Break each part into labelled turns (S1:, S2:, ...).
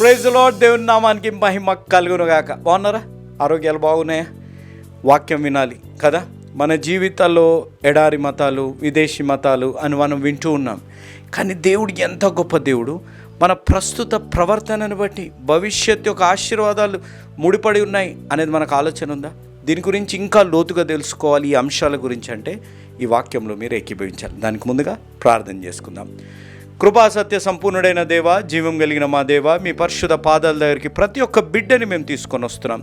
S1: Praise lord దేవుని నామానికి మహిమ కలుగును గాక బాగున్నారా? ఆరోగ్యాలు బాగున్నాయా? వాక్యం వినాలి కదా? మన జీవితాల్లో ఎడారి మతాలు విదేశీ మతాలు అని మనం వింటూ ఉన్నాం. కానీ దేవుడు ఎంత గొప్ప దేవుడు? మన ప్రస్తుత ప్రవర్తనను బట్టి భవిష్యత్ యొక్క ఆశీర్వాదాలు ముడిపడి ఉన్నాయి అనేది మనకు ఆలోచన ఉందా? దీని గురించి ఇంకా లోతుగా తెలుసుకోవాలి ఈ అంశాల గురించి అంటే ఈ వాక్యంలో మీరు ఏకీభవించాలి. దానికి ముందుగా ప్రార్థన చేసుకుందాం. కృపా సత్య సంపూర్ణుడైన దేవ జీవం కలిగిన మా దేవ మీ పరిశుధ పాదాల దగ్గరికి ప్రతి ఒక్క బిడ్డని మేము తీసుకొని వస్తున్నాం.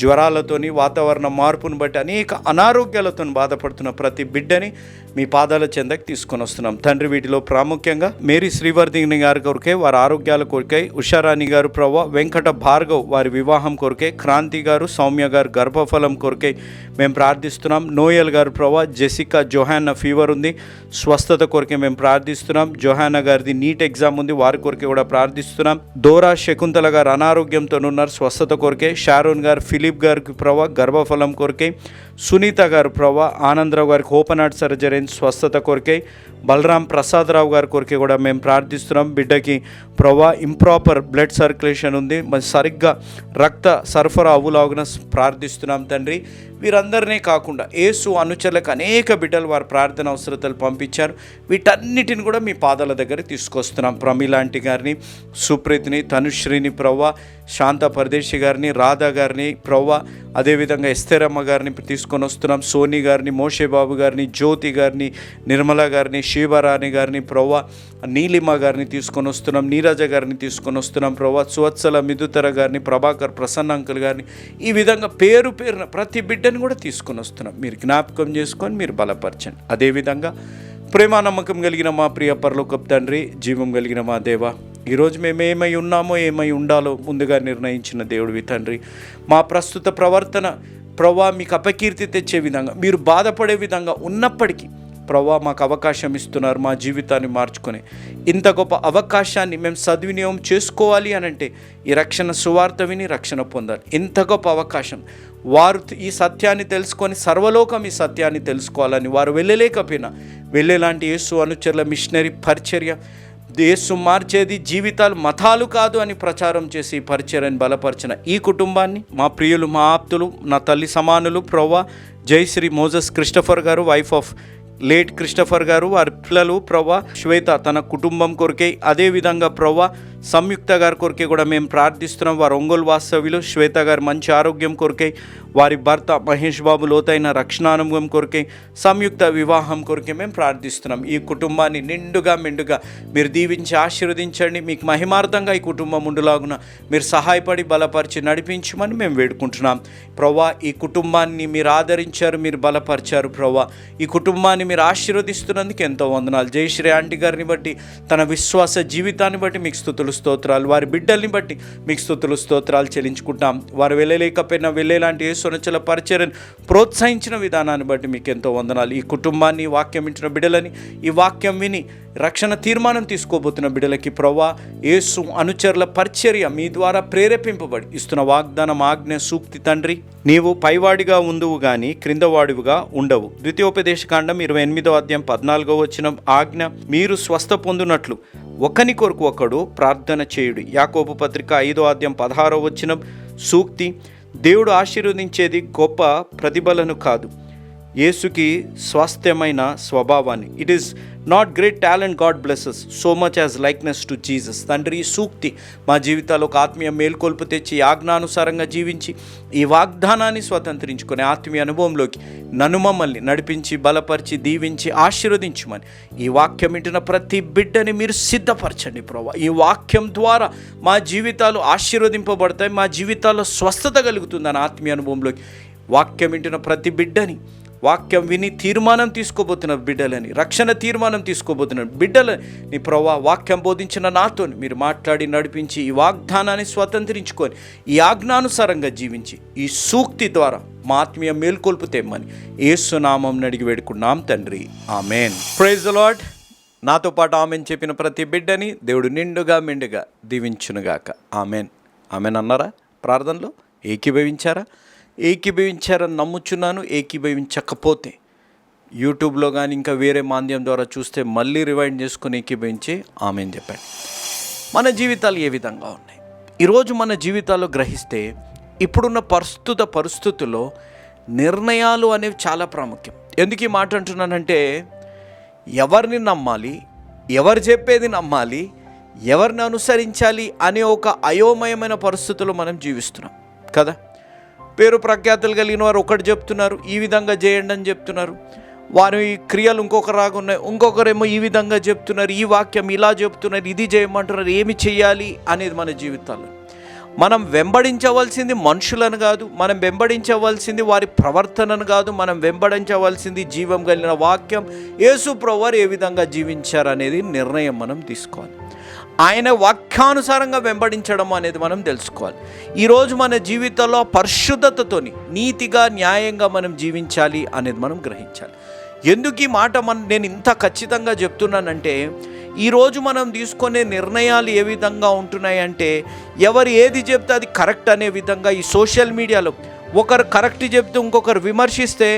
S1: జ్వరాలతోని వాతావరణ మార్పును బట్టి అనేక అనారోగ్యాలతో బాధపడుతున్న ప్రతి బిడ్డని మీ పాదాల చెందకి తీసుకొని వస్తున్నాం. తండ్రి వీటిలో ప్రాముఖ్యంగా మేరీ శ్రీవర్ధిని గారి కొరకే వారి ఆరోగ్యాల కొరకై ఉషారాణి గారు ప్రవ వెంకట భార్గవ్ వారి వివాహం కొరకే క్రాంతి గారు సౌమ్య గారు గర్భఫలం కొరకై మేము ప్రార్థిస్తున్నాం. నోయల్ గారు ప్రవ జెసికా జొహాన్న ఫీవర్ ఉంది స్వస్థత కొరకే మేము ప్రార్థిస్తున్నాం. జొహానా గారిది నీట్ ఎగ్జామ్ ఉంది వారి కొరకే కూడా ప్రార్థిస్తున్నాం. దోరా శకుంతల గారు అనారోగ్యంతో ఉన్నారు స్వస్థత కొరకే. షారోన్ గారు ఫిలిప్ గారికి ప్రభా గర్భఫలం కొరకే సునీత గారు ప్రభా ఆనందరావు గారికి ఓపెన్ హార్ట్ సర్జరీ స్వస్థత కొరకే బలరాం ప్రసాదరావు గారి కొరకే కూడా మేము ప్రార్థిస్తున్నాం. బిడ్డకి ప్రభా ఇంప్రాపర్ బ్లడ్ సర్క్యులేషన్ ఉంది. మరి సరిగ్గా రక్త సరఫరా అవ్వులాగున ప్రార్థిస్తున్నాం తండ్రి. వీరందరినీ కాకుండా ఏసు అనుచరులకు అనేక బిడ్డలు వారి ప్రార్థన అవసరతలు పంపించారు. వీటన్నిటిని కూడా మీ పాదాల దగ్గర తీసుకొస్తున్నాం. ప్రమిలాంటి గారిని సుప్రీతిని తనుశ్రీని ప్రవ్వ శాంత పరదేశి గారిని రాధా గారిని ప్రవ్వ అదేవిధంగా ఎస్తేరమ్మ గారిని తీసుకొని వస్తున్నాం. సోని గారిని మోషేబాబు గారిని జ్యోతి గారిని నిర్మల గారిని శివరాణి గారిని ప్రవ్వ నీలిమ గారిని తీసుకొని వస్తున్నాం. నీరజ గారిని తీసుకొని వస్తున్నాం. ప్రవ్వ సువత్సల మిదుతర గారిని ప్రభాకర్ ప్రసన్న అంకుల్ గారిని ఈ విధంగా పేరు పేరున ప్రతి బిడ్డని కూడా తీసుకొని వస్తున్నాం. మీరు జ్ఞాపకం చేసుకొని మీరు బలపరచండి. అదేవిధంగా ప్రేమ నమ్మకం కలిగిన మా ప్రియ పరలోకప్ తండ్రి జీవం కలిగిన మా దేవ ఈరోజు మేము ఏమై ఉన్నామో ఏమై ఉండాలో ముందుగా నిర్ణయించిన దేవుడివి తండ్రి. మా ప్రస్తుత ప్రవర్తన ప్రభా మీకు అపకీర్తి తెచ్చే విధంగా మీరు బాధపడే విధంగా ఉన్నప్పటికీ ప్రభా మాకు అవకాశం ఇస్తున్నారు మా జీవితాన్ని మార్చుకొని. ఇంత గొప్ప అవకాశాన్ని మేము సద్వినియోగం చేసుకోవాలి అని అంటే ఈ రక్షణ సువార్త విని రక్షణ పొందాలి. ఇంత గొప్ప అవకాశం. వారు ఈ సత్యాన్ని తెలుసుకొని సర్వలోకం ఈ సత్యాన్ని తెలుసుకోవాలని వారు వెళ్ళలేకపోయినా వెళ్ళేలాంటి యేసు అనుచరుల మిషనరీ పరిచర్య యేసు మార్చేది జీవితాలు మతాలు కాదు అని ప్రచారం చేసి పరిచర్యని బలపరిచిన ఈ కుటుంబాన్ని మా ప్రియులు మా ఆప్తులు నా తల్లి సమానులు ప్రవ్వ జయశ్రీ మోజస్ క్రిస్టఫర్ గారు వైఫ్ ఆఫ్ లేట్ క్రిస్టఫర్ గారు వారి పిల్లలు ప్రవ్వ శ్వేత తన కుటుంబం కొరకే అదేవిధంగా ప్రవ్వ సంయుక్త గారి కొరకే కూడా మేము ప్రార్థిస్తున్నాం. వారు ఒంగోలు వాస్తవ్యులు శ్వేత గారి మంచి ఆరోగ్యం కొరకై వారి భర్త మహేష్ బాబు లోతైన రక్షణానుభవం కొరికే సంయుక్త వివాహం కొరకే మేము ప్రార్థిస్తున్నాం. ఈ కుటుంబాన్ని నిండుగా మెండుగా మీరు దీవించి ఆశీర్వదించండి. మీకు మహిమార్థంగా ఈ కుటుంబం ఉండులాగున మీరు సహాయపడి బలపరిచి నడిపించమని మేము వేడుకుంటున్నాం. ప్రవ్వా ఈ కుటుంబాన్ని మీరు ఆదరించారు మీరు బలపరిచారు ప్రవ్వా. ఈ కుటుంబాన్ని మీరు ఆశీర్వదిస్తున్నందుకు ఎంతో వందనాలు. జయశ్రీ ఆంటీ గారిని బట్టి తన విశ్వాస జీవితాన్ని బట్టి మీకు స్థుతులు స్తోత్రాలు. వారి బిడ్డల్ని బట్టి మీకు స్థుతులు స్తోత్రాలు చెల్లించుకుంటాం. వారు వెళ్ళలేకపోయినా వెళ్ళేలాంటి ఏ సునచల పరిచయను ప్రోత్సహించిన విధానాన్ని బట్టి మీకు ఎంతో వందనాలు. ఈ కుటుంబాన్ని వాక్యం ఇచ్చిన బిడ్డలని ఈ వాక్యం విని రక్షణ తీర్మానం తీసుకోబోతున్న బిడ్డలకి ప్రవ్వా యేసు అనుచరుల పరిచర్య మీ ద్వారా ప్రేరేపింపబడి ఇస్తున్న వాగ్దానం ఆజ్ఞ సూక్తి తండ్రి నీవు పైవాడిగా ఉందువు గాని క్రిందవాడివిగా ఉండవు. ద్వితీయోపదేశకాండం ఇరవై ఎనిమిదో అధ్యాయం పద్నాలుగో వచ్చిన ఆజ్ఞ మీరు స్వస్థ పొందునట్లు. ఒకని కొరకు ఒకడు ప్రార్థన చేయుడు. యాకోబు పత్రిక ఐదో అధ్యాయం పదహారో వచ్చిన సూక్తి దేవుడు ఆశీర్వదించేది గొప్ప ప్రతిభలను కాదు. యేసుకి స్వాస్థ్యమైన స్వభావాన్ని. It is not great talent God blesses so much as likeness to Jesus తండ్రి ఈ సూక్తి మా జీవితాల్లో ఒక ఆత్మీయ మేల్కొల్పు తెచ్చి ఆజ్ఞానుసారంగా జీవించి ఈ వాగ్దానాన్ని స్వతంత్రించుకొని ఆత్మీయ అనుభవంలోకి నన్ను మమ్మల్ని నడిపించి బలపరిచి దీవించి ఆశీర్వదించమని ఈ వాక్యం వింటున్న ప్రతి బిడ్డని మీరు సిద్ధపరచండి ప్రభా. ఈ వాక్యం ద్వారా మా జీవితాలు ఆశీర్వదింపబడతాయి మా జీవితాల్లో స్వస్థత కలుగుతుందని ఆత్మీయ అనుభవంలోకి వాక్యం వింటున్న ప్రతి బిడ్డని వాక్యం విని తీర్మానం తీసుకోబోతున్న బిడ్డలని రక్షణ తీర్మానం తీసుకోబోతున్న బిడ్డలని ప్రభా వాక్యం బోధించిన నాతో మీరు మాట్లాడి నడిపించి ఈ వాగ్దానాన్ని స్వతంత్రించుకొని ఈ ఆజ్ఞానుసారంగా జీవించి ఈ సూక్తి ద్వారా మా ఆత్మీయ మేల్కొల్పు తెమ్మని ఏసునామం అడిగి వేడుకున్నాం తండ్రి. ఆమెన్. ప్రైజ్ లాడ్ నాతో పాటు ఆమెన్ చెప్పిన ప్రతి బిడ్డని దేవుడు నిండుగా మెండుగా దీవించునుగాక. ఆమెన్. ఆమెన్ అన్నారా? ప్రార్థనలో ఏకీభవించారా? ఏకీభవించారని నమ్ముచున్నాను ఏకీభవించకపోతే. యూట్యూబ్లో కానీ ఇంకా వేరే మాంద్యం ద్వారా చూస్తే మళ్ళీ రివైండ్ చేసుకుని ఏకీభవించి ఆమెన్ చెప్పండి. మన జీవితాలు ఏ విధంగా ఉన్నాయి? ఈరోజు మన జీవితాల్లో గ్రహిస్తే ఇప్పుడున్న ప్రస్తుత పరిస్థితుల్లో నిర్ణయాలు అనేవి చాలా ప్రాముఖ్యం. ఎందుకు ఈ మాట అంటున్నానంటే ఎవరిని నమ్మాలి ఎవరు చెప్పేది నమ్మాలి ఎవరిని అనుసరించాలి అనే ఒక అయోమయమైన పరిస్థితుల్లో మనం జీవిస్తున్నాం. కదా? పేరు ప్రఖ్యాతులు కలిగిన వారు ఒకటి చెప్తున్నారు ఈ విధంగా చేయండి అని చెప్తున్నారు. వారి క్రియలు ఇంకొక రాగున్నాయి ఇంకొకరేమో ఈ విధంగా చెప్తున్నారు ఈ వాక్యం ఇలా చెప్తున్నారు ఇది చేయమంటున్నారు ఏమి చేయాలి అనేది మన జీవితాలు. మనం వెంబడించవలసింది మనుషులను కాదు మనం వెంబడించవలసింది వారి ప్రవర్తనను కాదు మనం వెంబడించవలసింది జీవం కలిగిన వాక్యం యేసు ప్రవారు ఏ విధంగా జీవించారు అనేది నిర్ణయం మనం తీసుకోవాలి. ఆయన వాక్యానుసారంగా వెంబడించడం అనేది మనం తెలుసుకోవాలి. ఈరోజు మన జీవితంలో పరిశుద్ధతతోని నీతిగా న్యాయంగా మనం జీవించాలి అనేది మనం గ్రహించాలి. ఎందుకు ఈ మాట మన నేను ఇంత ఖచ్చితంగా చెప్తున్నానంటే ఈరోజు మనం తీసుకునే నిర్ణయాలు ఏ విధంగా ఉంటున్నాయంటే ఎవరు ఏది చెప్తే అది కరెక్ట్ అనే విధంగా ఈ సోషల్ మీడియాలో ఒకరు కరెక్ట్ చెప్తే ఇంకొకరు విమర్శిస్తే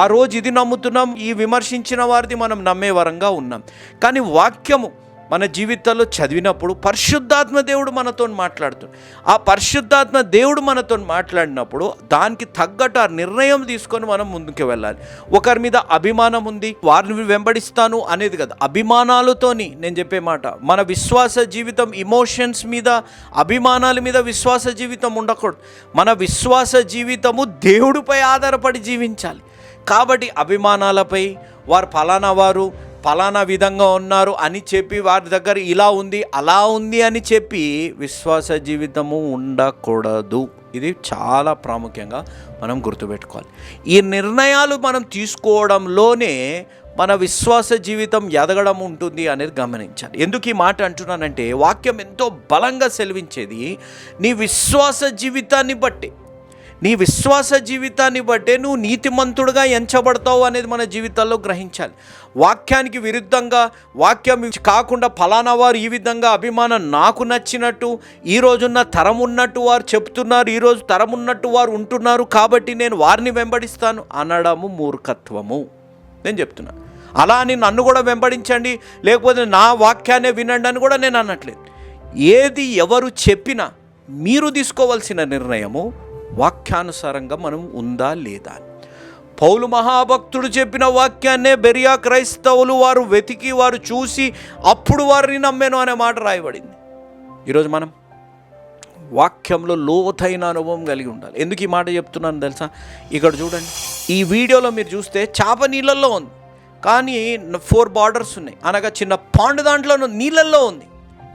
S1: ఆ రోజు ఇది నమ్ముతున్నాం ఈ విమర్శించిన వారిది మనం నమ్మే వరంగా ఉన్నాం. కానీ వాక్యము మన జీవితాల్లో చదివినప్పుడు పరిశుద్ధాత్మ దేవుడు మనతో మాట్లాడుతాడు. ఆ పరిశుద్ధాత్మ దేవుడు మనతో మాట్లాడినప్పుడు దానికి తగ్గట్టు ఆ నిర్ణయం తీసుకొని మనం ముందుకు వెళ్ళాలి. ఒకరి మీద అభిమానం ఉంది వారిని వెంబడిస్తాను అనేది కదా. అభిమానాలతోని నేను చెప్పే మాట. మన విశ్వాస జీవితం ఇమోషన్స్ మీద అభిమానాల మీద విశ్వాస జీవితం ఉండకూడదు. మన విశ్వాస జీవితము దేవుడిపై ఆధారపడి జీవించాలి. కాబట్టి అభిమానాలపై వారు ఫలానా వారు ఫలానా విధంగా ఉన్నారు అని చెప్పి వారి దగ్గర ఇలా ఉంది అలా ఉంది అని చెప్పి విశ్వాస జీవితము ఉండకూడదు. ఇది చాలా ప్రాముఖ్యంగా మనం గుర్తుపెట్టుకోవాలి. ఈ నిర్ణయాలు మనం తీసుకోవడంలోనే మన విశ్వాస జీవితం ఎదగడం ఉంటుంది అనేది గమనించాలి. ఎందుకు ఈ మాట అంటున్నానంటే వాక్యం ఎంతో బలంగా సెలవించేది నీ విశ్వాస జీవితాన్ని బట్టి. నీ విశ్వాస జీవితాన్ని బట్టే నువ్వు నీతిమంతుడుగా ఎంచబడతావు అనేది మన జీవితాల్లో గ్రహించాలి. వాక్యానికి విరుద్ధంగా వాక్యం కాకుండా ఫలానా వారు ఈ విధంగా అభిమానం నాకు నచ్చినట్టు ఈ రోజున్న తరం ఉన్నట్టు వారు చెప్తున్నారు ఈరోజు తరం ఉన్నట్టు వారు ఉంటున్నారు కాబట్టి నేను వారిని వెంబడిస్తాను అనడము మూర్ఖత్వము. నేను చెప్తున్నా. అలా అని నన్ను కూడా వెంబడించండి లేకపోతే నా వాక్యాన్ని వినండి అని కూడా నేను అనట్లేదు. ఏది ఎవరు చెప్పినా మీరు తీసుకోవాల్సిన నిర్ణయము వాక్యానుసారంగా మనం ఉందా లేదా పౌలు మహాభక్తుడు చెప్పిన వాక్యాన్నే బెరియా క్రైస్తవులు వారు వెతికి వారు చూసి అప్పుడు వారిని నమ్మాను అనే మాట రాయబడింది. ఈరోజు మనం వాక్యంలో లోతైన అనుభవం కలిగి ఉండాలి. ఎందుకు ఈ మాట చెప్తున్నాను తెలుసా? ఇక్కడ చూడండి. ఈ వీడియోలో మీరు చూస్తే చేప నీళ్ళల్లో ఉంది. కానీ ఫోర్ బార్డర్స్ ఉన్నాయి. అనగా చిన్న పాండు దాంట్లో నీళ్ళల్లో ఉంది.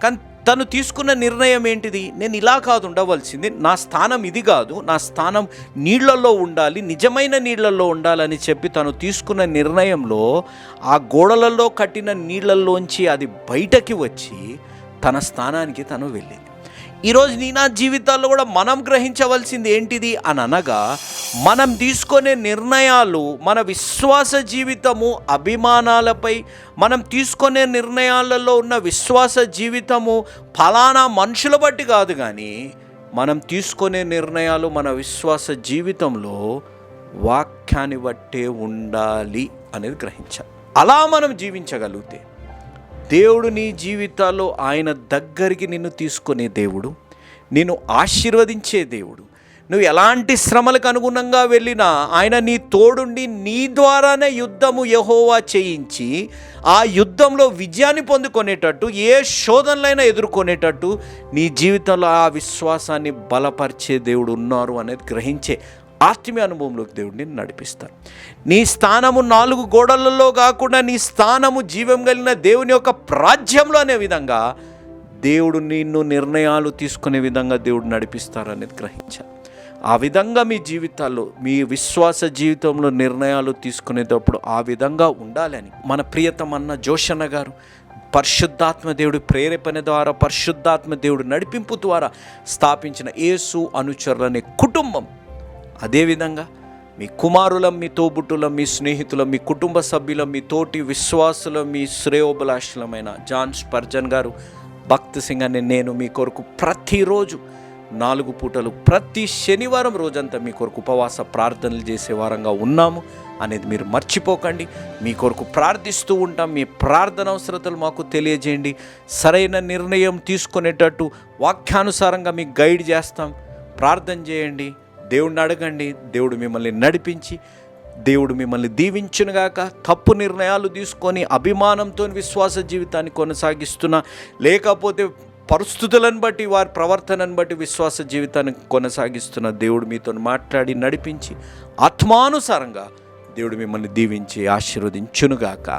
S1: కానీ తను తీసుకున్న నిర్ణయం ఏంటిది? నేను ఇలా కాదు ఉండవలసింది. నా స్థానం ఇది కాదు. నా స్థానం నీళ్ళలో ఉండాలి. నిజమైన నీళ్ళలో ఉండాలని చెప్పి తను తీసుకున్న నిర్ణయంలో ఆ గోడలలో కట్టిన నీళ్ళలోంచి అది బయటకి వచ్చి తన స్థానానికి తను వెళ్ళింది. ఈరోజు నీ నా జీవితాల్లో కూడా మనం గ్రహించవలసింది ఏంటిది అని అనగా మనం తీసుకునే నిర్ణయాలు మన విశ్వాస జీవితము అభిమానాలపై మనం తీసుకునే నిర్ణయాలలో ఉన్న విశ్వాస జీవితము ఫలానా మనుషుల బట్టి కాదు కానీ మనం తీసుకునే నిర్ణయాలు మన విశ్వాస జీవితంలో వాక్యాన్ని బట్టే ఉండాలి అనేది గ్రహించాలి. అలా మనం జీవించగలిగితే దేవుడు నీ జీవితాల్లో ఆయన దగ్గరికి నిన్ను తీసుకునే దేవుడు నిన్ను ఆశీర్వదించే దేవుడు. నువ్వు ఎలాంటి శ్రమలకు అనుగుణంగా వెళ్ళినా ఆయన నీ తోడుండి నీ ద్వారానే యుద్ధము యహోవా చేయించి ఆ యుద్ధంలో విజయాన్ని పొందుకునేటట్టు ఏ శోధనలైనా ఎదుర్కొనేటట్టు నీ జీవితంలో ఆ విశ్వాసాన్ని బలపరిచే దేవుడు ఉన్నారు అనేది గ్రహించే ఆత్మీయ అనుభవంలోకి దేవుడిని నడిపిస్తారు నీ స్థానము నాలుగు గోడలలో కాకుండా నీ స్థానము జీవం కలిగిన దేవుని యొక్క ప్రాజ్యంలో అనే విధంగా దేవుడు నిన్ను నిర్ణయాలు తీసుకునే విధంగా దేవుడు నడిపిస్తారనేది గ్రహించాను ఆ విధంగా మీ జీవితాల్లో మీ విశ్వాస జీవితంలో నిర్ణయాలు తీసుకునేటప్పుడు ఆ విధంగా ఉండాలని మన ప్రియతమన్న జోషన్న గారు పరిశుద్ధాత్మ దేవుడు ప్రేరేపణ ద్వారా పరిశుద్ధాత్మ దేవుడు నడిపింపు ద్వారా స్థాపించిన యేసు అనుచరులనే కుటుంబం అదేవిధంగా మీ కుమారులం మీ తోబుట్టులం మీ స్నేహితులం మీ కుటుంబ సభ్యులం మీ తోటి విశ్వాసులం మీ శ్రేయోభిలాషులమైన జాన్ స్పర్జన్ గారు భక్తి సింగ్ అని నేను మీ కొరకు ప్రతిరోజు నాలుగు పూటలు ప్రతి శనివారం రోజంతా మీ కొరకు ఉపవాస ప్రార్థనలు చేసే వారంగా ఉన్నాము. అనేది మీరు మర్చిపోకండి. మీ కొరకు ప్రార్థిస్తూ ఉంటాం. మీ ప్రార్థన అవసరతలు మాకు తెలియజేయండి. సరైన నిర్ణయం తీసుకునేటట్టు వాక్యానుసారంగా మీకు గైడ్ చేస్తాం. ప్రార్థన చేయండి. దేవుడిని అడగండి దేవుడు మిమ్మల్ని నడిపించి దేవుడు మిమ్మల్ని దీవించునుగాక. తప్పు నిర్ణయాలు తీసుకొని అభిమానంతో విశ్వాస జీవితాన్ని కొనసాగిస్తున్నా లేకపోతే పరిస్థితులను బట్టి వారి ప్రవర్తనను బట్టి విశ్వాస జీవితాన్ని కొనసాగిస్తున్న దేవుడు మీతో మాట్లాడి నడిపించి ఆత్మానుసారంగా దేవుడు మిమ్మల్ని దీవించి ఆశీర్వదించునుగాక.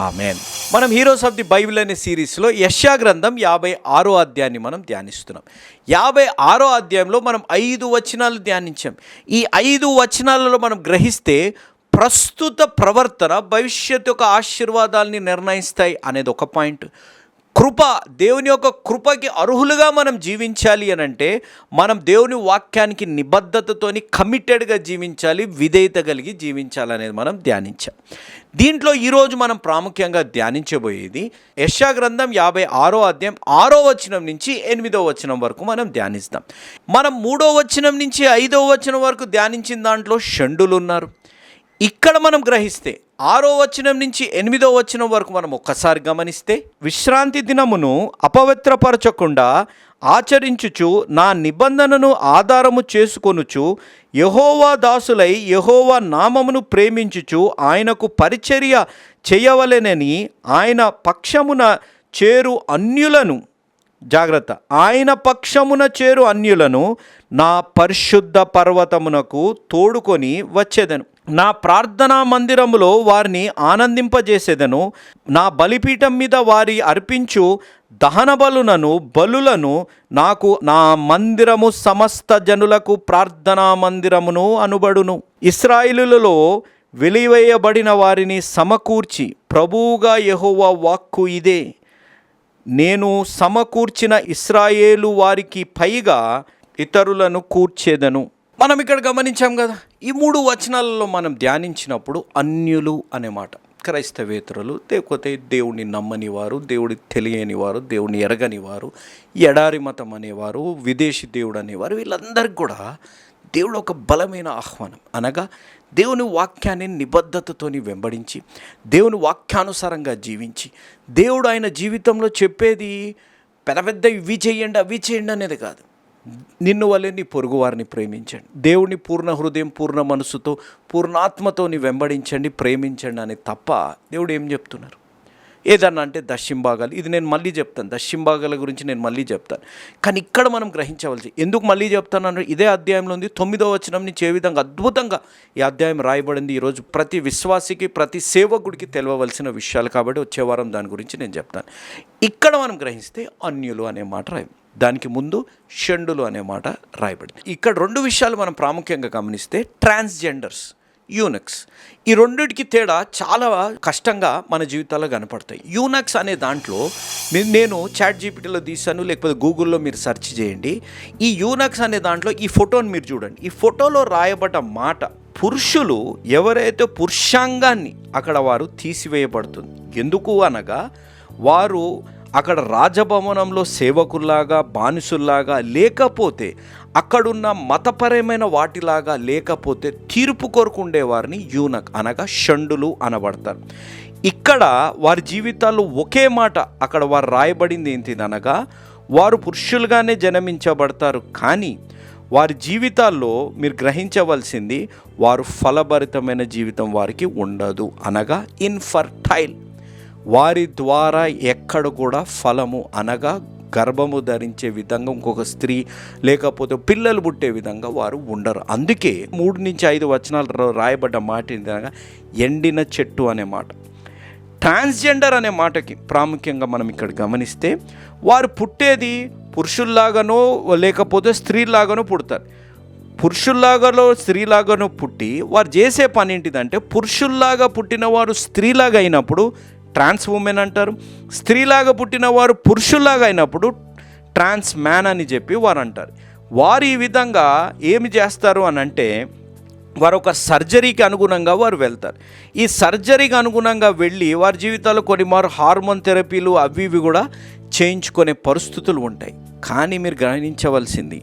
S1: ఆమెన్. మనం హీరోస్ ఆఫ్ ది బైబిల్ అనే సిరీస్లో యశ్యా గ్రంథం యాభై ఆరో అధ్యాయాన్ని మనం ధ్యానిస్తున్నాం. యాభై ఆరో అధ్యాయంలో మనం ఐదు వచనాలు ధ్యానించాం. ఈ ఐదు వచనాలలో మనం గ్రహిస్తే ప్రస్తుత ప్రవర్తన భవిష్యత్ యొక్క ఆశీర్వాదాల్ని నిర్ణయిస్తాయి అనేది ఒక పాయింట్. కృప దేవుని యొక్క కృపకి అర్హులుగా మనం జీవించాలి అని అంటే మనం దేవుని వాక్యానికి నిబద్ధతతోని కమిటెడ్గా జీవించాలి విధేయత కలిగి జీవించాలి అనేది మనం ధ్యానించాం. దీంట్లో ఈరోజు మనం ప్రాముఖ్యంగా ధ్యానించబోయేది యశా గ్రంథం యాభై ఆరో అధ్యాయం ఆరో వచనం నుంచి ఎనిమిదో వచనం వరకు మనం ధ్యానిస్తాం. మనం మూడో వచనం నుంచి ఐదో వచనం వరకు ధ్యానించిన దాంట్లో షండులు ఉన్నారు ఇక్కడ మనం గ్రహిస్తే ఆరో వచనం నుంచి ఎనిమిదో వచనం వరకు మనం ఒక్కసారి గమనిస్తే విశ్రాంతి దినమును అపవిత్రపరచకుండా ఆచరించుచు నా నిబంధనను ఆధారము చేసుకొనుచు యహోవా దాసులై యహోవా నామమును ప్రేమించుచు ఆయనకు పరిచర్య చేయవలెనని ఆయన పక్షమున చేరు అన్యులను జాగ్రత్త ఆయన పక్షమున చేరు అన్యులను నా పరిశుద్ధ పర్వతమునకు తోడుకొని వచ్చేదను. నా ప్రార్థనా మందిరములో వారిని ఆనందింపజేసేదను. నా బలిపీఠం మీద వారి అర్పించు దహన బలులను బలులను నాకు నా మందిరము సమస్త జనులకు ప్రార్థనా మందిరమును అనుబడును. ఇస్రాయిలులలో వెలివేయబడిన వారిని సమకూర్చి ప్రభువుగా యహోవ వాక్కు ఇదే. నేను సమకూర్చిన ఇస్రాయేలు వారికి పైగా ఇతరులను కూర్చేదను. మనం ఇక్కడ గమనించాం కదా ఈ మూడు వచనాలలో మనం ధ్యానించినప్పుడు అన్యులు అనే మాట క్రైస్తవేతరులు లేకపోతే దేవుడిని నమ్మని వారు దేవుడి తెలియని వారు దేవుడిని ఎరగని వారు ఎడారి మతం అనేవారు విదేశీ దేవుడు అనేవారు వీళ్ళందరికీ కూడా దేవుడు ఒక బలమైన ఆహ్వానం. అనగా దేవుని వాక్యాన్ని నిబద్ధతతోని వెంబడించి దేవుని వాక్యానుసారంగా జీవించి దేవుడు ఆయన జీవితంలో చెప్పేది పెద్ద పెద్ద ఇవి చేయండి అవి చేయండి అనేది కాదు. నిన్ను వల్లే నీ పొరుగు వారిని ప్రేమించండి. దేవుని పూర్ణ హృదయం పూర్ణ మనసుతో పూర్ణాత్మతోని వెంబడించండి ప్రేమించండి అని తప్ప దేవుడు ఏం చెప్తున్నారు? ఏదన్నా అంటే దశింభాగాలు ఇది నేను మళ్ళీ చెప్తాను. దశింభాగాల గురించి నేను మళ్ళీ చెప్తాను. కానీ ఇక్కడ మనం గ్రహించవలసి ఎందుకు మళ్ళీ చెప్తాను ఇదే అధ్యాయంలో ఉంది. తొమ్మిదో వచనం నుంచి ఏ విధంగా అద్భుతంగా ఈ అధ్యాయం రాయబడింది. ఈరోజు ప్రతి విశ్వాసికి ప్రతి సేవకుడికి తెలవవలసిన విషయాలు కాబట్టి వచ్చే వారం దాని గురించి నేను చెప్తాను. ఇక్కడ మనం గ్రహిస్తే అన్యులు అనే మాట రాయి. దానికి ముందు షండులు అనే మాట రాయబడింది. ఇక్కడ రెండు విషయాలు మనం ప్రాముఖ్యంగా గమనిస్తే ట్రాన్స్జెండర్స్ యూనక్స్. ఈ రెండిటికి తేడా చాలా కష్టంగా మన జీవితాల్లో కనపడతాయి. యూనక్స్ అనే దాంట్లో నేను చాట్ జీపీటీలో తీసాను లేకపోతే గూగుల్లో మీరు సెర్చ్ చేయండి. ఈ యూనక్స్ అనే దాంట్లో ఈ ఫోటోని మీరు చూడండి. ఈ ఫోటోలో రాయబడ్డ మాట పురుషులు ఎవరైతే పురుషాంగాన్ని అక్కడ వారు తీసివేయబడుతుంది. ఎందుకు అనగా వారు అక్కడ రాజభవనంలో సేవకుల్లాగా బానిసుల్లాగా లేకపోతే అక్కడున్న మతపరమైన వాటిలాగా లేకపోతే తీర్పు కొరకు ఉండేవారిని యూనక్ అనగా షండులు అనబడతారు. ఇక్కడ వారి జీవితాల్లో ఒకే మాట అక్కడ వారు రాయబడింది ఏంటిది అనగా వారు పురుషులుగానే జన్మించబడతారు కానీ వారి జీవితాల్లో మీరు గ్రహించవలసింది వారు ఫలభరితమైన జీవితం వారికి ఉండదు అనగా ఇన్ఫర్టైల్. వారి ద్వారా ఎక్కడ కూడా ఫలము అనగా గర్భము ధరించే విధంగా ఇంకొక స్త్రీ లేకపోతే పిల్లలు పుట్టే విధంగా వారు ఉండరు. అందుకే మూడు నుంచి ఐదు వచనాలు రాయబడ్డ మాట ఏంటనగా ఎండిన చెట్టు అనే మాట. ట్రాన్స్జెండర్ అనే మాటకి ప్రాముఖ్యంగా మనం ఇక్కడ గమనిస్తే వారు పుట్టేది పురుషుల్లాగానో లేకపోతే స్త్రీలాగానో పుడతారు. పురుషుల్లాగాలో స్త్రీలాగానో పుట్టి వారు చేసే పని ఏంటిదంటే పురుషుల్లాగా పుట్టిన వారు స్త్రీలాగా అయినప్పుడు ట్రాన్స్ ఉమెన్ అంటారు. స్త్రీలాగా పుట్టిన వారు పురుషుల్లాగా అయినప్పుడు ట్రాన్స్ మ్యాన్ అని చెప్పి వారు అంటారు వారు ఈ విధంగా ఏమి చేస్తారు అని అంటే వారు ఒక సర్జరీకి అనుగుణంగా వారు వెళ్తారు. ఈ సర్జరీకి అనుగుణంగా వెళ్ళి వారి జీవితాల్లో కొన్ని మారు హార్మోన్ థెరపీలు అవి ఇవి కూడా చేయించుకునే పరిస్థితులు ఉంటాయి. కానీ మీరు గమనించవలసింది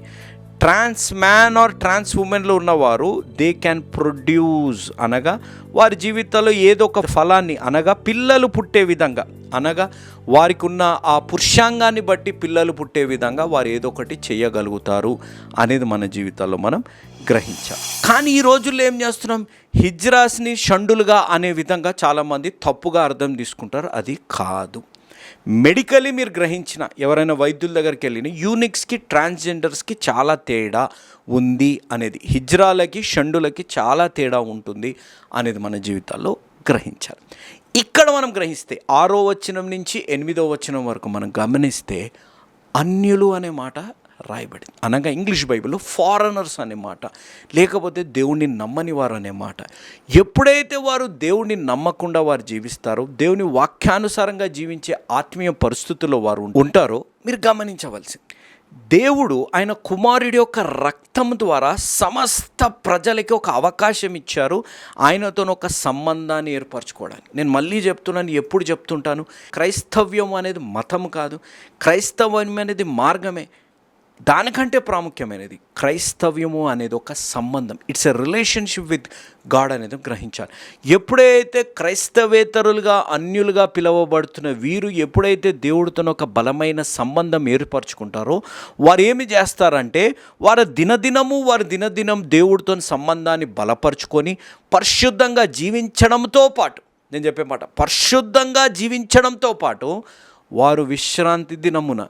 S1: ట్రాన్స్ మ్యాన్ ఆర్ ట్రాన్స్ ఉమెన్లో ఉన్నవారు దే క్యాన్ ప్రొడ్యూస్ అనగా వారి జీవితంలో ఏదో ఒక ఫలాన్ని అనగా పిల్లలు పుట్టే విధంగా అనగా వారికి ఉన్న ఆ పురుషాంగాన్ని బట్టి పిల్లలు పుట్టే విధంగా వారు ఏదో ఒకటి చేయగలుగుతారు అనేది మన జీవితాల్లో మనం గ్రహించాలి కానీ ఈ రోజుల్లో ఏం చేస్తున్నాం? హిజ్రాస్ని షండులుగా అనే విధంగా చాలామంది తప్పుగా అర్థం తీసుకుంటారు. అది కాదు. మెడికలీ మీరు గ్రహించిన ఎవరైనా వైద్యుల దగ్గరికి వెళ్ళిన యూనిక్స్కి ట్రాన్స్జెండర్స్కి చాలా తేడా ఉంది అనేది హిజ్రాలకి షండులకి చాలా తేడా ఉంటుంది అనేది మన జీవితాల్లో గ్రహించాలి. ఇక్కడ మనం గ్రహిస్తే ఆరో వచనం నుంచి ఎనిమిదో వచనం వరకు మనం గమనిస్తే అన్యులు అనే మాట రాయబడింది. అనగా ఇంగ్లీష్ బైబిల్లో ఫారెనర్స్ అనే మాట లేకపోతే దేవుణ్ణి నమ్మని వారు అనే మాట. ఎప్పుడైతే వారు దేవుణ్ణి నమ్మకుండా వారు జీవిస్తారో దేవుని వాక్యానుసారంగా జీవించే ఆత్మీయ పరిస్థితుల్లో వారు ఉంటారో మీరు గమనించవలసింది. దేవుడు ఆయన కుమారుడి యొక్క రక్తం ద్వారా సమస్త ప్రజలకి ఒక అవకాశం ఇచ్చారు. ఆయనతో ఒక సంబంధాన్ని ఏర్పరచుకోవడానికి. నేను మళ్ళీ చెప్తున్నాను ఎప్పుడు చెప్తుంటాను క్రైస్తవ్యం అనేది మతం కాదు. క్రైస్తవ్యం అనేది మార్గమే. దానికంటే ప్రాముఖ్యమైనది క్రైస్తవ్యము అనేది ఒక సంబంధం. It's a relationship with God అనేది గ్రహించాలి. ఎప్పుడైతే క్రైస్తవేతరులుగా అన్యులుగా పిలువబడుతున్న వీరు ఎప్పుడైతే దేవుడితో ఒక బలమైన సంబంధం ఏర్పరచుకుంటారో వారు ఏమి చేస్తారంటే వారి దినదినము వారి దినదినం దేవుడితో సంబంధాన్ని బలపరుచుకొని పరిశుద్ధంగా జీవించడంతో పాటు నేను చెప్పే మాట పరిశుద్ధంగా జీవించడంతో పాటు వారు విశ్రాంతి దినమున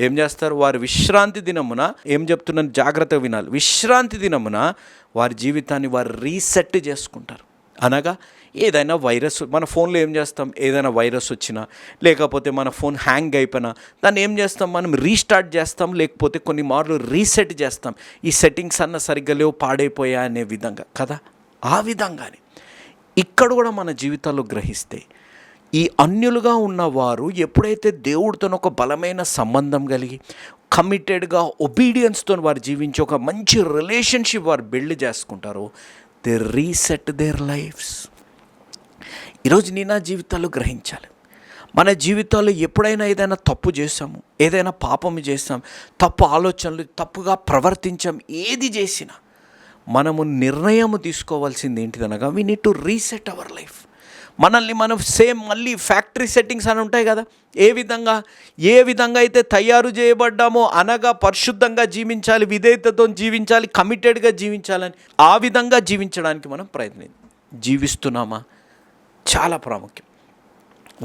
S1: ఏం చేస్తారు? వారి విశ్రాంతి దినమున ఏం చెప్తున్నాను? జాగ్రత్తగా వినాలి. విశ్రాంతి దినమున వారి జీవితాన్ని వారు రీసెట్ చేసుకుంటారు. అనగా ఏదైనా వైరస్ మన ఫోన్లో ఏం చేస్తాం? ఏదైనా వైరస్ వచ్చినా లేకపోతే మన ఫోన్ హ్యాంగ్ అయిపోయినా దాన్ని ఏం చేస్తాం? మనం రీస్టార్ట్ చేస్తాం లేకపోతే కొన్ని మార్లు రీసెట్ చేస్తాం. ఈ సెట్టింగ్స్ అన్న సరిగ్గా లేవు పాడైపోయా అనే విధంగా. కదా? ఆ విధంగానే. ఇక్కడ కూడా మన జీవితాల్లో గ్రహిస్తే ఈ అన్యులుగా ఉన్నవారు ఎప్పుడైతే దేవుడితో ఒక బలమైన సంబంధం కలిగి కమిటెడ్గా ఒబీడియన్స్తో వారు జీవించి ఒక మంచి రిలేషన్షిప్ వారు బిల్డ్ చేసుకుంటారో దే రీసెట్ దేర్ లైఫ్స్ ఈరోజు నీ నా జీవితాలు గ్రహించాలి. మన జీవితాల్లో ఎప్పుడైనా ఏదైనా తప్పు చేసాము ఏదైనా పాపం చేసాం తప్పు ఆలోచనలు తప్పుగా ప్రవర్తించాం ఏది చేసినా మనము నిర్ణయం తీసుకోవాల్సింది ఏంటిదనగా we need to reset our life మనల్ని మనం సేమ్ మళ్ళీ ఫ్యాక్టరీ సెట్టింగ్స్ అని ఉంటాయి కదా. ఏ విధంగా ఏ విధంగా అయితే తయారు చేయబడ్డామో అనగా పరిశుద్ధంగా జీవించాలి విధేయతతో జీవించాలి కమిటెడ్గా జీవించాలని ఆ విధంగా జీవించడానికి మనం ప్రయత్నం జీవిస్తున్నామా? చాలా ప్రాముఖ్యం.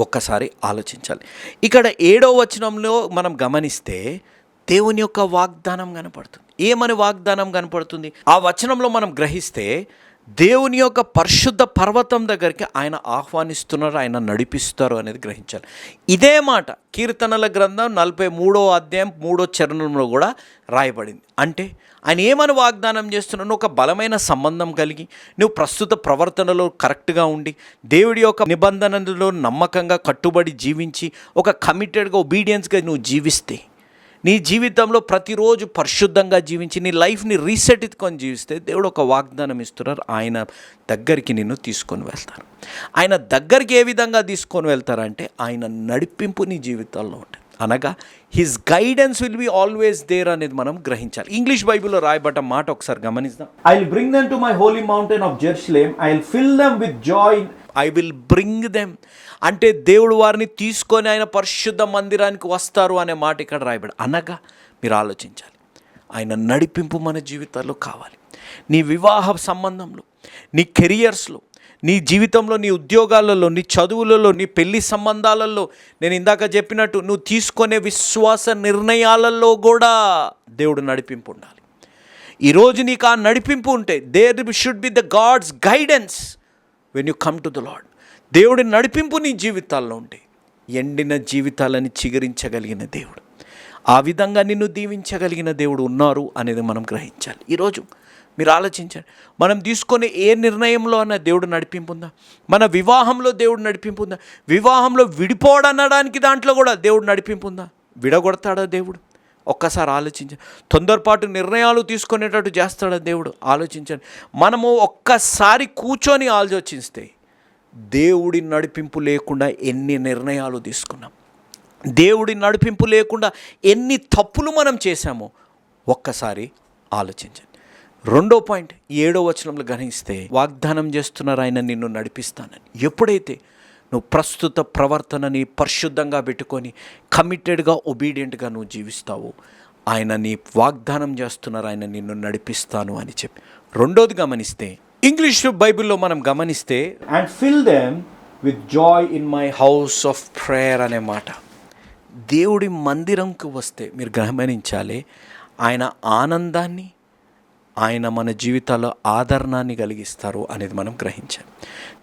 S1: ఒక్కసారి ఆలోచించాలి. ఇక్కడ ఏడో వచనంలో మనం గమనిస్తే దేవుని యొక్క వాగ్దానం కనపడుతుంది. ఏమని వాగ్దానం కనపడుతుంది? ఆ వచనంలో మనం గ్రహిస్తే దేవుని యొక్క పరిశుద్ధ పర్వతం దగ్గరికి ఆయన ఆహ్వానిస్తున్నారు ఆయన నడిపిస్తారు అనేది గ్రహించాలి. ఇదే మాట కీర్తనల గ్రంథం నలభై మూడో అధ్యాయం మూడో చరణంలో కూడా రాయబడింది. అంటే ఆయన ఏమని వాగ్దానం చేస్తున్నాను ఒక బలమైన సంబంధం కలిగి నువ్వు ప్రస్తుత ప్రవర్తనలో కరెక్ట్గా ఉండి దేవుడి యొక్క నిబంధనలలో నమ్మకంగా కట్టుబడి జీవించి ఒక కమిటెడ్గా ఒబీడియన్స్గా నువ్వు జీవిస్తే నీ జీవితంలో ప్రతిరోజు పరిశుద్ధంగా జీవించి నీ లైఫ్ని రీసెట్ ఎత్తుకొని జీవిస్తే దేవుడు ఒక వాగ్దానం ఇస్తున్నారు. ఆయన దగ్గరికి నిన్ను తీసుకొని వెళ్తారు. ఆయన దగ్గరికి ఏ విధంగా తీసుకొని వెళ్తారంటే ఆయన నడిపింపు నీ జీవితాల్లో ఉంటుంది. అనగా his guidance will be always there అనేది మనం గ్రహించాలి. ఇంగ్లీష్ బైబిల్లో రాయబడ్డ మాట ఒకసారి గమనిద్దాం. I will bring them to my holy mountain of Jerusalem I will fill them with joy I will bring them అంటే దేవుడు వారిని తీసుకొని ఆయన పరిశుద్ధ మందిరానికి వస్తారు అనే మాట ఇక్కడ రాయబడి అనగా మీరు ఆలోచించాలి. ఆయన నడిపింపు మన జీవితాల్లో కావాలి. నీ వివాహ సంబంధంలో నీ కెరియర్స్లో నీ జీవితంలో నీ ఉద్యోగాలలో నీ చదువులలో నీ పెళ్ళి సంబంధాలలో నేను ఇందాక చెప్పినట్టు నువ్వు తీసుకునే విశ్వాస నిర్ణయాలలో కూడా దేవుడు నడిపింపు ఉండాలి. ఈరోజు నీకు ఆ నడిపింపు ఉంటే there should be the God's guidance when you come to the Lord దేవుడి నడిపింపు నీ జీవితాల్లో ఉంటే ఎండిన జీవితాలని చిగురించగలిగిన దేవుడు. ఆ విధంగా నిన్ను దీవించగలిగిన దేవుడు ఉన్నారు అనేది మనం గ్రహించాలి. ఈరోజు మీరు ఆలోచించండి. మనం తీసుకునే ఏ నిర్ణయంలో అన్న దేవుడు నడిపింపు ఉందా? మన వివాహంలో దేవుడు నడిపింపు ఉందా? వివాహంలో విడిపోవడనడానికి దాంట్లో కూడా దేవుడు నడిపింపు ఉందా? విడగొడతాడా దేవుడు? ఒక్కసారి ఆలోచించండి. తొందరపాటు నిర్ణయాలు తీసుకునేటట్టు చేస్తాడు దేవుడు? ఆలోచించండి. మనము ఒక్కసారి కూర్చొని ఆలోచిస్తే దేవుడి నడిపింపు లేకుండా ఎన్ని నిర్ణయాలు తీసుకున్నాం? దేవుడి నడిపింపు లేకుండా ఎన్ని తప్పులు మనం చేశామో ఒక్కసారి ఆలోచించండి. రెండో పాయింట్ ఏడో వచనంలో గణిస్తే వాగ్దానం చేస్తున్నారు ఆయన నిన్ను నడిపిస్తానని. ఎప్పుడైతే నువ్వు ప్రస్తుత ప్రవర్తనని పరిశుద్ధంగా పెట్టుకొని కమిటెడ్గా ఒబీడియంట్గా నువ్వు జీవిస్తావు. ఆయన నీ వాగ్దానం చేస్తున్నారు. ఆయన నిన్ను నడిపిస్తాను అని చెప్పి. రెండోది గమనిస్తే ఇంగ్లీష్ బైబిల్లో మనం గమనిస్తే and fill them with joy in my house of prayer అనే మాట. దేవుడి మందిరంకు వస్తే మీరు గమనించాలి ఆయన ఆనందాన్ని ఆయన మన జీవితాల్లో ఆదరణాన్ని కలిగిస్తారు అనేది మనం గ్రహించాలి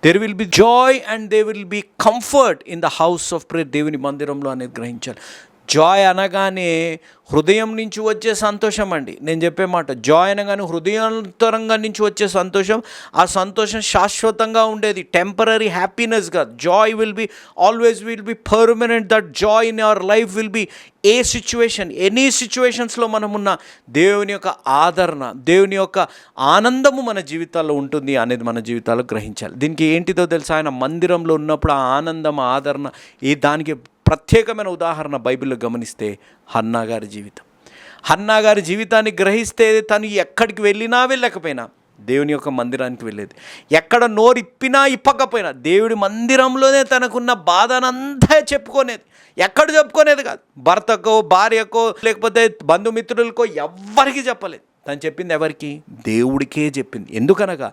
S1: there will be joy and they will be comfort in the house of prayer దేవుని మందిరంలో అనేది గ్రహించాలి. జాయ్ అనగానే హృదయం నుంచి వచ్చే సంతోషం అండి. నేను చెప్పే మాట జాయ్ అనగానే హృదయాంతరంగా నుంచి వచ్చే సంతోషం. ఆ సంతోషం శాశ్వతంగా ఉండేది. Temporary హ్యాపీనెస్గా joy will be always will be permanent that joy in our life will be a situation any సిచ్యువేషన్స్లో మనం ఉన్న దేవుని యొక్క ఆదరణ దేవుని యొక్క ఆనందము మన జీవితాల్లో ఉంటుంది అనేది మన జీవితాల్లో గ్రహించాలి. దీనికి ఏంటిదో తెలుసా? ఆయన మందిరంలో ఉన్నప్పుడు ఆ ఆనందం ఆదరణ ఈ దానికి ప్రత్యేకమైన ఉదాహరణ బైబిల్లో గమనిస్తే హన్నా గారి జీవితం. హన్నా గారి జీవితాన్ని గ్రహిస్తే తను ఎక్కడికి వెళ్ళినా వెళ్ళకపోయినా దేవుని యొక్క మందిరానికి వెళ్ళేది. ఎక్కడ నోరిప్పినా ఇప్పకపోయినా దేవుడి మందిరంలోనే తనకున్న బాధనంతా చెప్పుకునేది. ఎక్కడ చెప్పుకునేది కాదు. భర్తకో భార్యకో లేకపోతే బంధుమిత్రులకో ఎవ్వరికి చెప్పలేదు. తను చెప్పింది ఎవరికి? దేవుడికే చెప్పింది. ఎందుకనగా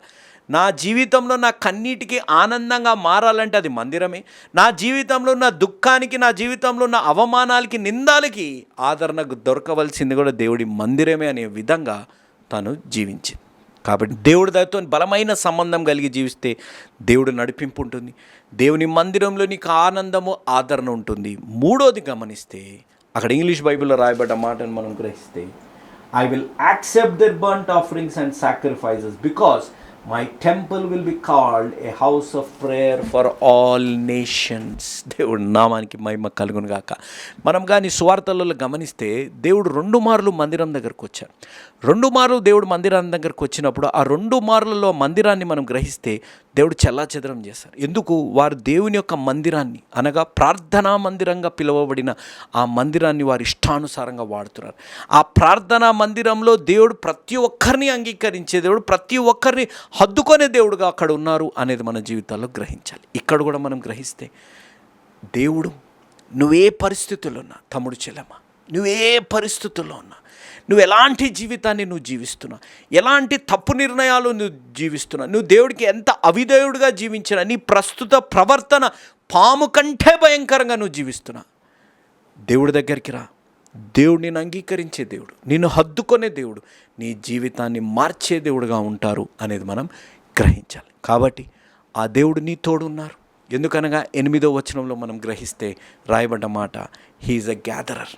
S1: నా జీవితంలో నా కన్నీటికి ఆనందంగా మారాలంటే అది మందిరమే. నా జీవితంలో ఉన్న దుఃఖానికి నా జీవితంలో ఉన్న అవమానాలకి నిందాలకి ఆదరణ దొరకవలసింది కూడా దేవుడి మందిరమే అనే విధంగా తను జీవించింది. కాబట్టి దేవుడి దయతో బలమైన సంబంధం కలిగి జీవిస్తే దేవుడు నడిపింపు ఉంటుంది. దేవుని మందిరంలో నీకు ఆనందము ఆదరణ ఉంటుంది. మూడోది గమనిస్తే అక్కడ ఇంగ్లీష్ బైబిల్లో రాయబడ్డ మాటను మనం గ్రహిస్తే I will accept their burnt offerings and sacrifices because my temple will be called a house of prayer for all nations దేవుడు నామానికి మహిమ కలుగును గాక మనం కానీ సువార్తలలో గమనిస్తే దేవుడు రెండు మార్లు మందిరం దగ్గరకు వచ్చారు రెండు మార్లు దేవుడు మందిరం దగ్గరకు వచ్చినప్పుడు ఆ రెండు మార్లలో మందిరాన్ని మనం గ్రహిస్తే దేవుడు చల్లాచెదరం చేస్తారు. ఎందుకు? వారు దేవుని యొక్క మందిరాన్ని అనగా ప్రార్థనా మందిరంగా పిలువబడిన ఆ మందిరాన్ని వారి ఇష్టానుసారంగా వాడుతున్నారు. ఆ ప్రార్థనా మందిరంలో దేవుడు ప్రతి ఒక్కరిని అంగీకరించే దేవుడు ప్రతి ఒక్కరిని హద్దుకొనే దేవుడుగా అక్కడ ఉన్నారు అనేది మన జీవితాల్లో గ్రహించాలి. ఇక్కడ కూడా మనం గ్రహిస్తే దేవుడు నువ్వే పరిస్థితుల్లో ఉన్నా తమ్ముడు చెల్లెమ్మ. నువ్వే పరిస్థితుల్లో ఉన్నా. నువ్వు ఎలాంటి జీవితాన్ని నువ్వు జీవిస్తున్నావు? ఎలాంటి తప్పు నిర్ణయాలు నువ్వు జీవిస్తున్నావు? నువ్వు దేవుడికి ఎంత అవిధేయుడిగా జీవించినా నీ ప్రస్తుత ప్రవర్తన పాము కంటే భయంకరంగా నువ్వు జీవిస్తున్నా దేవుడి దగ్గరికి రా. దేవుడు నేను అంగీకరించే దేవుడు నిన్ను హద్దుకొనే దేవుడు నీ జీవితాన్ని మార్చే దేవుడుగా ఉంటారు అనేది మనం గ్రహించాలి. కాబట్టి ఆ దేవుడు నీ తోడు ఉన్నారు ఎందుకనగా ఎనిమిదో వచనంలో మనం గ్రహిస్తే రాయబడ్డ మాట హీఈస్ అ గ్యాదరర్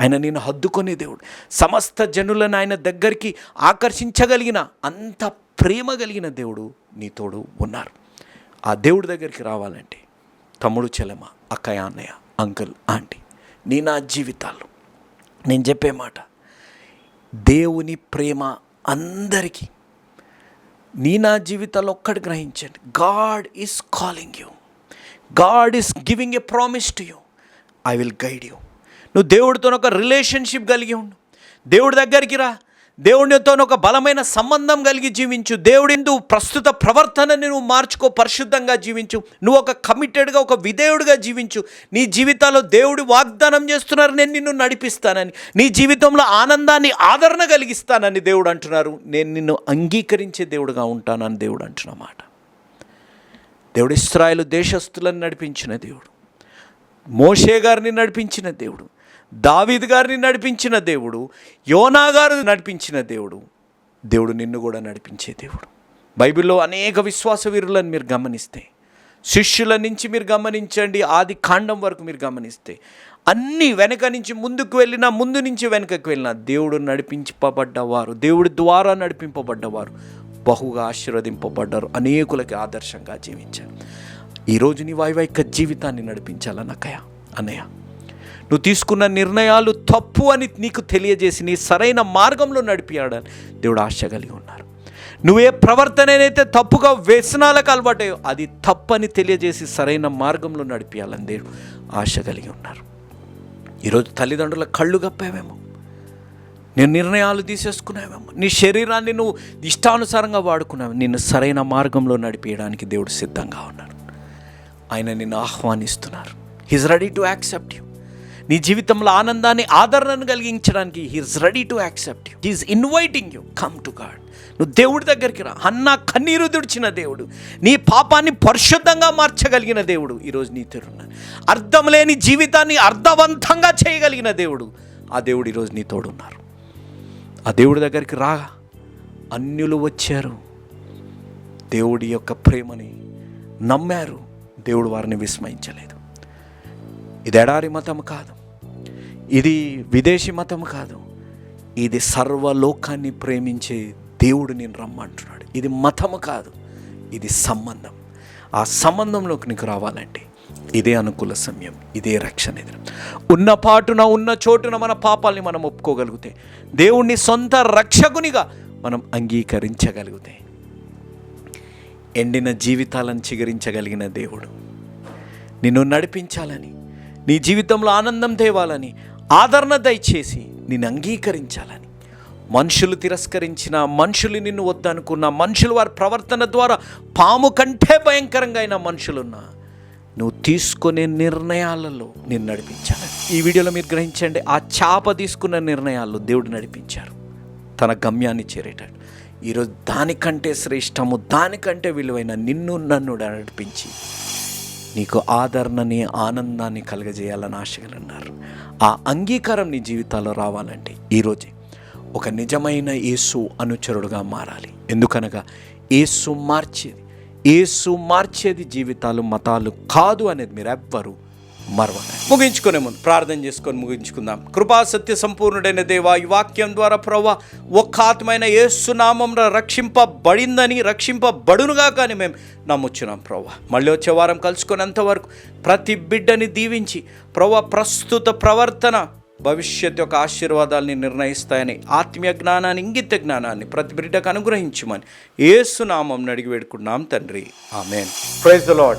S1: ఆయన నేను హద్దుకునే దేవుడు. సమస్త జనులను ఆయన దగ్గరికి ఆకర్షించగలిగిన అంత ప్రేమ కలిగిన దేవుడు నీతోడు ఉన్నారు. ఆ దేవుడి దగ్గరికి రావాలంటే తమ్ముడు చెలమ అక్కయ్య అన్నయ్య అంకుల్ ఆంటీ నీ నా జీవితాల్లో నేను చెప్పే మాట దేవుని ప్రేమ అందరికీ నీ నా జీవితాల్లో ఒక్కటి గ్రహించండి. God is calling you God is giving a promise to you I will guide you నువ్వు దేవుడితో ఒక రిలేషన్షిప్ కలిగి ఉండు. దేవుడి దగ్గరికి రా. దేవుడితో ఒక బలమైన సంబంధం కలిగి జీవించు. దేవుడి నువ్వు ప్రస్తుత ప్రవర్తనని నువ్వు మార్చుకో పరిశుద్ధంగా జీవించు. నువ్వు ఒక కమిటెడ్గా ఒక విధేయుడిగా జీవించు. నీ జీవితాల్లో దేవుడి వాగ్దానం చేస్తున్నారు నేను నిన్ను నడిపిస్తానని. నీ జీవితంలో ఆనందాన్ని ఆదరణ కలిగిస్తానని దేవుడు అంటున్నారు. నేను నిన్ను అంగీకరించే దేవుడుగా ఉంటానని దేవుడు అంటున్నమాట దేవుడు ఇస్రాయలు దేశస్తులను నడిపించిన దేవుడు. మోషే గారిని నడిపించిన దేవుడు. దావీద్ గారిని నడిపించిన దేవుడు యోనా గారిని నడిపించిన దేవుడు దేవుడు నిన్ను కూడా నడిపించే దేవుడు. బైబిల్లో అనేక విశ్వాస వీరులను మీరు గమనిస్తే శిష్యుల నుంచి మీరు గమనించండి ఆది కాండం వరకు మీరు గమనిస్తే అన్నీ వెనక నుంచి ముందుకు వెళ్ళినా ముందు నుంచి వెనకకు వెళ్ళినా దేవుడు నడిపించబడ్డవారు దేవుడి ద్వారా నడిపింపబడ్డవారు బహుగా ఆశీర్వదింపబడ్డారు అనేకులకి ఆదర్శంగా జీవించారు. ఈరోజు నీ వైవాహిక జీవితాన్ని నడిపించాలన్నకయ అన్నయ్య నువ్వు తీసుకున్న నిర్ణయాలు తప్పు అని నీకు తెలియజేసి నీ సరైన మార్గంలో నడిపియాడని దేవుడు ఆశ కలిగి ఉన్నారు. నువ్వే ప్రవర్తన ఏదైతే తప్పుగా వ్యసనాలకు అలవాటాయో అది తప్పని తెలియజేసి సరైన మార్గంలో నడిపించాలని దేవుడు ఆశ కలిగి ఉన్నారు. ఈరోజు తల్లిదండ్రుల కళ్ళు గప్పావేమో నేను నిర్ణయాలు తీసేసుకున్నావేమో నీ శరీరాన్ని నువ్వు ఇష్టానుసారంగా వాడుకున్నావు నిన్ను సరైన మార్గంలో నడిపించడానికి దేవుడు సిద్ధంగా ఉన్నాడు ఆయన నిన్ను ఆహ్వానిస్తున్నారు. He's ready to accept you నీ జీవితంలో ఆనందాన్ని ఆదరణను కలిగించడానికి he's ready to accept you he's inviting you come to God నువ్వు దేవుడి దగ్గరికి రా. అన్న కన్నీరు తుడిచిన దేవుడు. నీ పాపాన్ని పరిశుద్ధంగా మార్చగలిగిన దేవుడు ఈరోజు నీ తోడున్నాడు అర్థం లేని జీవితాన్ని అర్థవంతంగా చేయగలిగిన దేవుడు ఆ దేవుడు ఈరోజు నీ తోడున్నారు. ఆ దేవుడి దగ్గరికి రా. అన్యులు వచ్చారు. దేవుడి యొక్క ప్రేమని నమ్మారు. దేవుడు వారిని విస్మయించలేదు. ఇది ఎడారి మతం కాదు. ఇది విదేశీ మతం కాదు. ఇది సర్వలోకాన్ని ప్రేమించే దేవుడు నేను రమ్మంటున్నాడు. ఇది మతము కాదు ఇది సంబంధం. ఆ సంబంధంలోకి నీకు రావాలంటే ఇదే అనుకూల సమయం ఇదే రక్షణ ఎదురు. ఉన్న పాటున ఉన్న చోటున మన పాపాల్ని మనం ఒప్పుకోగలిగితే దేవుణ్ణి సొంత రక్షకునిగా మనం అంగీకరించగలిగితే ఎండిన జీవితాలను చిగురించగలిగిన దేవుడు. నిన్ను నడిపించాలని నీ జీవితంలో ఆనందం తేవాలని ఆదరణ దయచేసి నేను అంగీకరించాలని. మనుషులు తిరస్కరించిన మనుషులు నిన్ను వద్దనుకున్న మనుషులు వారి ప్రవర్తన ద్వారా పాము కంటే భయంకరంగా అయిన మనుషులున్నా నువ్వు తీసుకునే నిర్ణయాలలో నేను నడిపించాను ఈ వీడియోలో మీరు గ్రహించండి ఆ చాప తీసుకున్న నిర్ణయాల్లో దేవుడు నడిపించారు. తన గమ్యాన్ని చేరేటాడు. ఈరోజు దానికంటే శ్రేష్టము దానికంటే విలువైన నిన్ను నన్ను నడిపించి నీకు ఆదరణని ఆనందాన్ని కలగజేయాలని ఆశగలన్నారు. ఆ అంగీకారం నీ జీవితాల్లో రావాలంటే ఈరోజే ఒక నిజమైన యేసు అనుచరుడుగా మారాలి. ఎందుకనగా యేసు మార్చేది యేసు మార్చేది జీవితాలు మతాలు కాదు అనేది మీరు ఎవ్వరూ మరవకండి. ముగించుకునే ముందు ప్రార్థన చేసుకొని ముగించుకుందాం. కృపా సత్య సంపూర్ణుడైన దేవా ఈ వాక్యం ద్వారా ప్రవ్వా ఒక్క ఆత్మైన ఏసునామంలో రక్షింపబడిందని రక్షింపబడునుగా కానీ మేము నమ్ముచున్నాం ప్రవ్వా. మళ్ళీ వచ్చే వారం కలుసుకునేంత వరకు ప్రతి బిడ్డని దీవించి ప్రవ్వా ప్రస్తుత ప్రవర్తన భవిష్యత్ యొక్క ఆశీర్వాదాల్ని నిర్ణయిస్తాయని ఆత్మీయ జ్ఞానాన్ని ఇంగిత జ్ఞానాన్ని ప్రతి బిడ్డకు అనుగ్రహించమని ఏసునామం అడిగి వేడుకున్నాం తండ్రి. ఆమెన్. Praise the lord